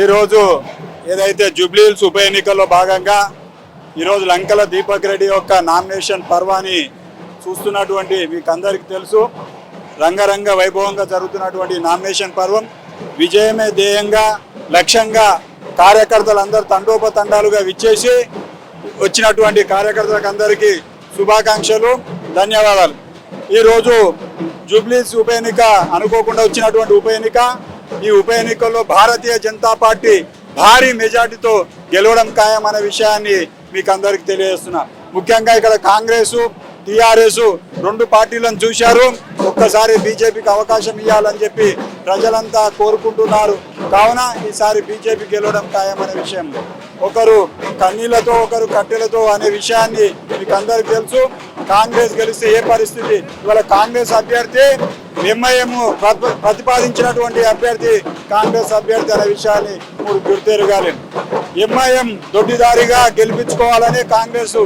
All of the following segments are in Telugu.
ఈరోజు ఏదైతే జూబ్లీహిల్స్ ఉప ఎన్నికల్లో భాగంగా ఈరోజు లంకల దీపక్ రెడ్డి యొక్క నామినేషన్ పర్వాన్ని చూస్తున్నటువంటి మీకు అందరికీ తెలుసు. రంగరంగ వైభవంగా జరుగుతున్నటువంటి నామినేషన్ పర్వం విజయమే ధ్యేయంగా లక్ష్యంగా కార్యకర్తలందరూ తండోపతండాలుగా విచ్చేసి వచ్చినటువంటి కార్యకర్తలకు అందరికీ శుభాకాంక్షలు ధన్యవాదాలు. ఈరోజు జూబ్లీస్ ఉప ఎన్నిక అనుకోకుండా వచ్చినటువంటి ఉప ఎన్నిక ఈ ఉప ఎన్నికల్లో భారతీయ జనతా పార్టీ భారీ మెజార్టీతో గెలవడం ఖాయం అనే విషయాన్ని మీకు అందరికీ తెలియజేస్తున్నా. ముఖ్యంగా ఇక్కడ కాంగ్రెస్ టిఆర్ఎస్ రెండు పార్టీలను చూశారు. ఒక్కసారి బీజేపీకి అవకాశం ఇవ్వాలని చెప్పి ప్రజలంతా కోరుకుంటున్నారు. కావున ఈసారి బీజేపీ గెలవడం ఖాయం అనే విషయం. ఒకరు కన్నీళ్ళతో ఒకరు కట్టెలతో అనే విషయాన్ని మీకు అందరికీ తెలుసు. కాంగ్రెస్ గెలిస్తే ఏ పరిస్థితి? ఇవాళ కాంగ్రెస్ అభ్యర్థి ఎంఐఎం ప్రతిపాదించినటువంటి అభ్యర్థి కాంగ్రెస్ అభ్యర్థి అనే విషయాన్ని మీరు గుర్తెరగాలి. ఎంఐఎం దొడ్డిదారిగా గెలిపించుకోవాలని కాంగ్రెస్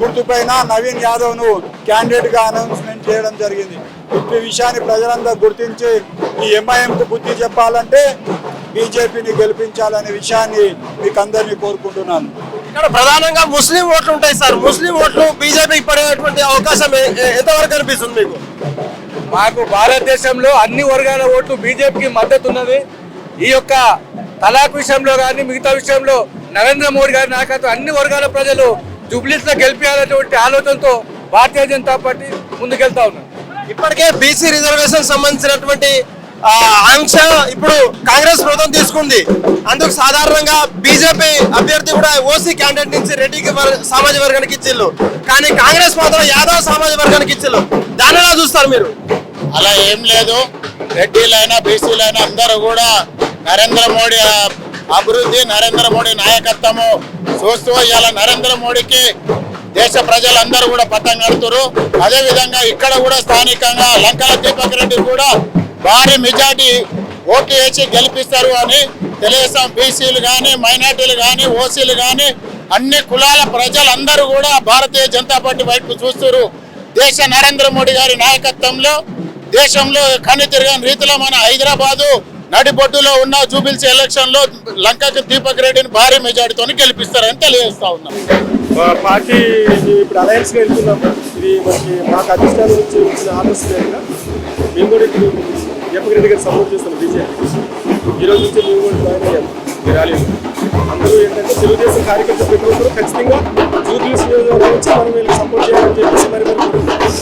గుర్తుపైన నవీన్ యాదవ్ను క్యాండిడేట్గా అనౌన్స్మెంట్ చేయడం జరిగింది. ఈ విషయాన్ని ప్రజలందరూ గుర్తించి ఈ ఎంఐఎం కు బుద్ధి చెప్పాలంటే బీజేపీని గెలిపించాలనే విషయాన్ని మీకు అందరినీ కోరుకుంటున్నాను. ఇక్కడ ప్రధానంగా ముస్లిం ఓట్లు ఉంటాయి సార్. ముస్లిం ఓట్లు బీజేపీకి పడేటువంటి అవకాశం ఎంతవరకు అనిపిస్తుంది మీకు? మాకు భారతదేశంలో అన్ని వర్గాల ఓట్లు బీజేపీకి మద్దతు ఉన్నది. ఈ యొక్క తలాక్ విషయంలో కానీ మిగతా విషయంలో నరేంద్ర మోడీ గారి నాయకత్వం అన్ని వర్గాల ప్రజలు జూబ్లీస్లో గెలిపించాలనేటువంటి ఆలోచనతో భారతీయ జనతా పార్టీ ముందుకెళ్తా ఉన్నారు ఇప్పటికే బీసీ రిజర్వేషన్ సంబంధించినటువంటి ఆంక్ష ఇప్పుడు కాంగ్రెస్ ప్రభుత్వం తీసుకుంది. అందుకు సాధారణంగా బీజేపీ అభ్యర్థి కూడా ఓసీ క్యాండిడేట్ నుంచి రెడ్డికి సామాజిక వర్గానికి ఇచ్చిల్లు కానీ కాంగ్రెస్ మాత్రం యాదవ్ సామాజిక వర్గానికి ఇచ్చిల్లు దాని ఎలా చూస్తారు మీరు? అలా ఏం లేదు. రెడ్డిలైనా బీసీలైనా అందరూ కూడా నరేంద్ర మోడీ అభివృద్ధి నరేంద్ర మోడీ నాయకత్వము చూస్తూ ఇవాళ నరేంద్ర మోడీకి దేశ ప్రజలందరూ కూడా పట్టం కడుతురు. అదేవిధంగా ఇక్కడ కూడా స్థానికంగా లంకల దీపక్ రెడ్డి కూడా భారీ మెజార్టీ ఓట్లు వేసి గెలిపిస్తారు అని తెలుగుదేశం బీసీలు కానీ మైనార్టీలు కానీ ఓసీలు కానీ అన్ని కులాల ప్రజలందరూ కూడా భారతీయ జనతా పార్టీ వైపు చూస్తున్నారు దేశ నరేంద్ర మోడీ గారి నాయకత్వంలో దేశంలో కని తిరగని రీతిలో మన హైదరాబాదు నడిబొడ్డులో ఉన్న జూబిల్స్ ఎలక్షన్లో లంకకి దీపక్ రెడ్డిని భారీ మెజార్టీతో గెలిపిస్తారని తెలియజేస్తా ఉన్నాం. పార్టీ ఇప్పుడు అలయన్స్ వెళ్తున్నాం. ఇది మనకి మాకు అధిష్టానం నుంచి వచ్చిన ఆలోచన మేము కూడా ఇప్పుడు దీపక్ రెడ్డి గారు సపోర్ట్ చేస్తాం బీజేపీ ఈ రోజు నుంచి మేము కూడా జాయిన్ అయ్యాం ఈ ర్యాలీలో అందరూ ఏంటంటే తెలుగుదేశం కార్యకర్తలు ప్రతి ఒక్కరు ఖచ్చితంగా జూబ్లీస్ నియోజకవర్గం మనం వీళ్ళకి సపోర్ట్ చేయాలని చెప్పేసి మరి మరి